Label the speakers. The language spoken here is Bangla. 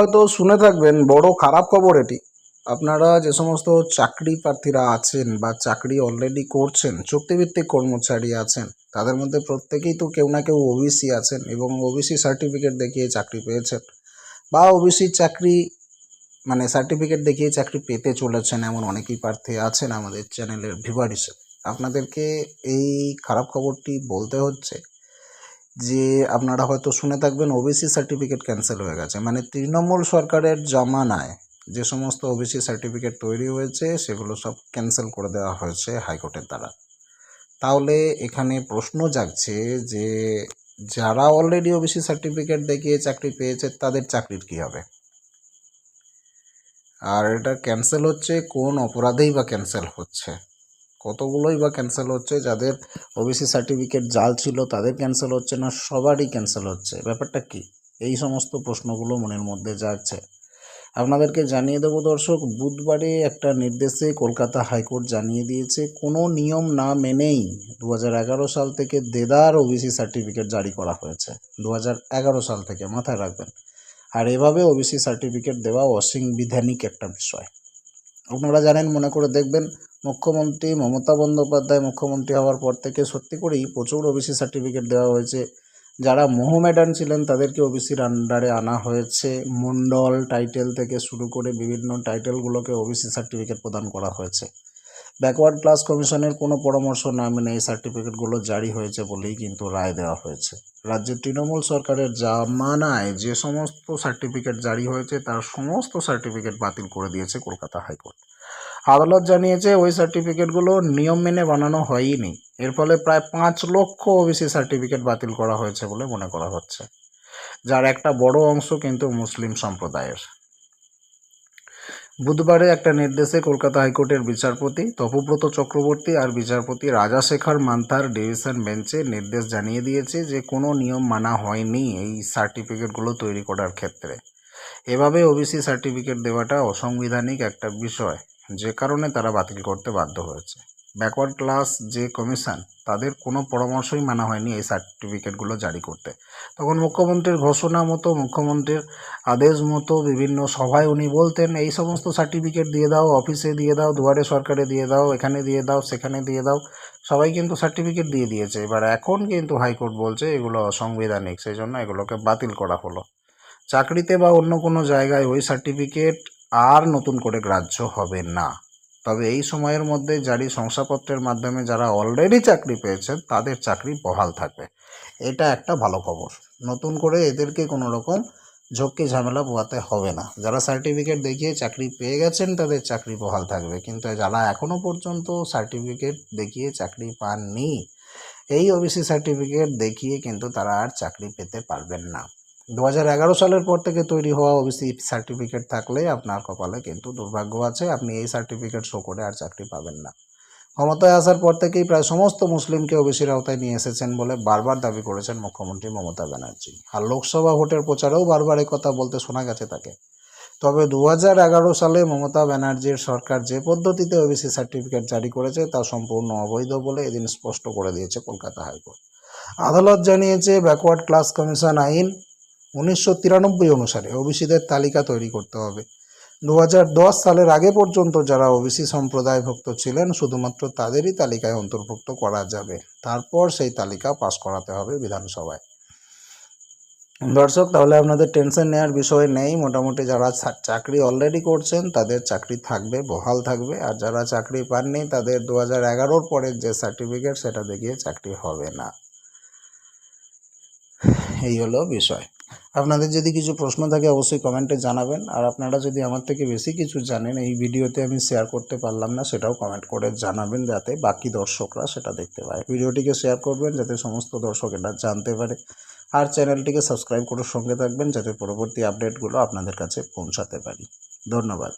Speaker 1: হয়তো শুনে থাকবেন, বড় খারাপ খবর এটি। আপনারা যে সমস্ত চাকরি প্রার্থীরা আছেন বা চাকরি অলরেডি করছেন, চুক্তিভিত্তিক কর্মচারী আছেন, তাদের মধ্যে প্রত্যেকেই তো কেউ না কেউ ওবিসি আছেন এবং ওবিসি সার্টিফিকেট দেখিয়ে চাকরি পেয়েছেন বা ওবিসি চাকরি মানে সার্টিফিকেট দেখিয়ে চাকরি পেতে চলেছেন এমন অনেকেই প্রার্থী আছেন আমাদের চ্যানেলের ভিভার হিসেবে আপনাদেরকে এই খারাপ খবরটি বলতে হচ্ছে যে আপনারা হয়তো শুনে থাকবেন ওবিসি সার্টিফিকেট ক্যান্সেল হয়ে গেছে। মানে তৃণমূল সরকারের জামানায় যে সমস্ত ওবিসি সার্টিফিকেট তৈরি হয়েছে, সেগুলো সব ক্যান্সেল করে দেওয়া হয়েছে হাইকোর্টের দ্বারা। তাহলে এখানে প্রশ্ন জাগছে যে, যারা অলরেডি ওবিসি সার্টিফিকেট দেখিয়ে চাকরি পেয়েছে, তাদের চাকরির কী হবে? আর এটা ক্যান্সেল হচ্ছে, কোন অপরাধেই বা ক্যান্সেল হচ্ছে? কতগুলোই বা ক্যান্সেল হচ্ছে, যাদের ওবিসি সার্টিফিকেট জাল ছিল তাদের ক্যান্সেল হচ্ছে না, সবারই ক্যান্সেল হচ্ছে। ব্যাপারটা কি? এই সমস্ত প্রশ্নগুলো মনের মধ্যে যাচ্ছে আপনাদেরকে জানিয়ে দেবো দর্শক, বুধবারে একটা নির্দেশে কলকাতা হাইকোর্ট জানিয়ে দিয়েছে, কোনো নিয়ম না মেনেই দু হাজার এগারো সাল থেকে দেদার ওবিসি সার্টিফিকেট জারি করা হয়েছে। দু হাজার এগারো সাল থেকে মাথায় রাখবেন। আর এভাবে ওবিসি সার্টিফিকেট দেওয়া অসাংবিধানিক একটা বিষয়। আপনারা জানেন, মনে করে দেখবেন মুখ্যমন্ত্রী মমতা বন্দ্যোপাধ্যায় মুখ্যমন্ত্রী হওয়ার পর থেকে সত্যি করেই প্রচুর ওবিসি সার্টিফিকেট দেওয়া হয়েছে। যারা মোহমেডান ছিলেন, তাদেরকে ওবিসির আন্ডারে আনা হয়েছে। মন্ডল টাইটেল থেকে শুরু করে বিভিন্ন টাইটেলগুলোকে ওবিসি সার্টিফিকেট প্রদান করা হয়েছে। ব্যাকওয়ার্ড ক্লাস কমিশনের কোনো পরামর্শ না মেনে এই সার্টিফিকেটগুলো জারি হয়েছে বলেই কিন্তু রায় দেওয়া হয়েছে। রাজ্যের তৃণমূল সরকারের জামানায় যে সমস্ত সার্টিফিকেট জারি হয়েছে, তার সমস্ত সার্টিফিকেট বাতিল করে দিয়েছে কলকাতা হাইকোর্ট। আদালত জানিয়েছে ওই সার্টিফিকেটগুলো নিয়ম মেনে বানানো হয়নি এর ফলে প্রায় পাঁচ লক্ষ ওবিসি সার্টিফিকেট বাতিল করা হয়েছে বলে মনে করা হচ্ছে, যার একটা বড় অংশ কিন্তু মুসলিম সম্প্রদায়ের। বুধবারে একটা নির্দেশে কলকাতা হাইকোর্টের বিচারপতি তপব্রত চক্রবর্তী আর বিচারপতি রাজাশেখর মান্থার ডিভিশন বেঞ্চে নির্দেশ জানিয়ে দিয়েছে যে কোনো নিয়ম মানা হয়নি এই সার্টিফিকেটগুলো তৈরি করার ক্ষেত্রে। এভাবে ওবিসি সার্টিফিকেট দেওয়াটা অসাংবিধানিক একটা বিষয়। যে কারণে তারা বাতিল করতে বাধ্য হয়েছে। ব্যাকওয়ার্ড ক্লাস যে কমিশন, তাদের কোনো পরামর্শই মানা হয়নি এই সার্টিফিকেটগুলো জারি করতে। তখন মুখ্যমন্ত্রীর ঘোষণা মতো, মুখ্যমন্ত্রীর আদেশ মতো বিভিন্ন সভায় উনি বলতেন, এই সমস্ত সার্টিফিকেট দিয়ে দাও, অফিসে দিয়ে দাও, দুয়ারে সরকারে দিয়ে দাও, এখানে দিয়ে দাও, সেখানে দিয়ে দাও। সবাই কিন্তু সার্টিফিকেট দিয়ে দিয়েছে। এবার এখন কিন্তু হাইকোর্ট বলছে এগুলো অসাংবিধানিক, সেই জন্য এগুলোকে বাতিল করা হলো। চাকরিতে বা অন্য কোনো জায়গায় ওই সার্টিফিকেট আর নতুন করে গ্রাহ্য হবে না। তবে এই সময়ের মধ্যে জারি শংসাপত্রের মাধ্যমে যারা অলরেডি চাকরি পেয়েছেন, তাদের চাকরি বহাল থাকবে। এটা একটা ভালো খবর। নতুন করে এদেরকে কোনো রকম ঝক্কি ঝামেলা পোয়াতে হবে না। যারা সার্টিফিকেট দেখিয়ে চাকরি পেয়ে গেছেন, তাদের চাকরি বহাল থাকবে। কিন্তু যারা এখনও পর্যন্ত সার্টিফিকেট দেখিয়ে চাকরি পাননি, এই ওবিসি সার্টিফিকেট দেখিয়ে কিন্তু তারা আর চাকরি পেতে পারবেন না। দু সালের পর থেকে তৈরি হওয়া ওবিসি সার্টিফিকেট থাকলে আপনার কপালে কিন্তু দুর্ভাগ্য আছে। আপনি এই সার্টিফিকেট শো করে আর চাকরি পাবেন না। ক্ষমতায় আসার পর থেকেই প্রায় সমস্ত মুসলিমকে ওবিসির আওতায় নিয়ে এসেছেন বলে বারবার দাবি করেছেন মুখ্যমন্ত্রী মমতা ব্যানার্জি। আর লোকসভা ভোটের প্রচারেও বারবার কথা বলতে শোনা গেছে তাকে। তবে দু সালে মমতা ব্যানার্জির সরকার যে পদ্ধতিতে ওবিসি সার্টিফিকেট জারি করেছে তা সম্পূর্ণ অবৈধ বলে এদিন স্পষ্ট করে দিয়েছে কলকাতা হাইকোর্ট। আদালত জানিয়েছে ব্যাকওয়ার্ড ক্লাস কমিশন আইন উনিশশো তিরানব্বই অনুসারে ওবিসিদের তালিকা তৈরি করতে হবে। দু সালের আগে পর্যন্ত যারা ওবিসি সম্প্রদায়ভুক্ত ছিলেন, শুধুমাত্র তাদেরই তালিকায় অন্তর্ভুক্ত করা যাবে। তারপর সেই তালিকা পাস করাতে হবে বিধানসভায়। দর্শক, তাহলে আপনাদের টেনশন নেওয়ার বিষয় নেই। মোটামুটি যারা চাকরি অলরেডি করছেন, তাদের চাকরি থাকবে, বহাল থাকবে। আর যারা চাকরি পাননি, তাদের দু হাজার পরের যে সার্টিফিকেট সেটা দেখিয়ে চাকরি হবে না। এই হলো বিষয়। আপনাদের যদি কিছু প্রশ্ন থাকে, অবশ্যই কমেন্টে জানাবেন। আর আপনারা যদি আমার থেকে বেশি কিছু জানেন, এই ভিডিওতে আমি শেয়ার করতে পারলাম না, সেটাও কমেন্ট করে জানাবেন যাতে বাকি দর্শকরা সেটা দেখতে পায়। ভিডিওটিকে শেয়ার করবেন যাতে সমস্ত দর্শক এটা জানতে পারে। আর চ্যানেলটিকে সাবস্ক্রাইব করে সঙ্গে থাকবেন যাতে পরবর্তী আপডেটগুলো আপনাদের কাছে পৌঁছাতে পারি। ধন্যবাদ।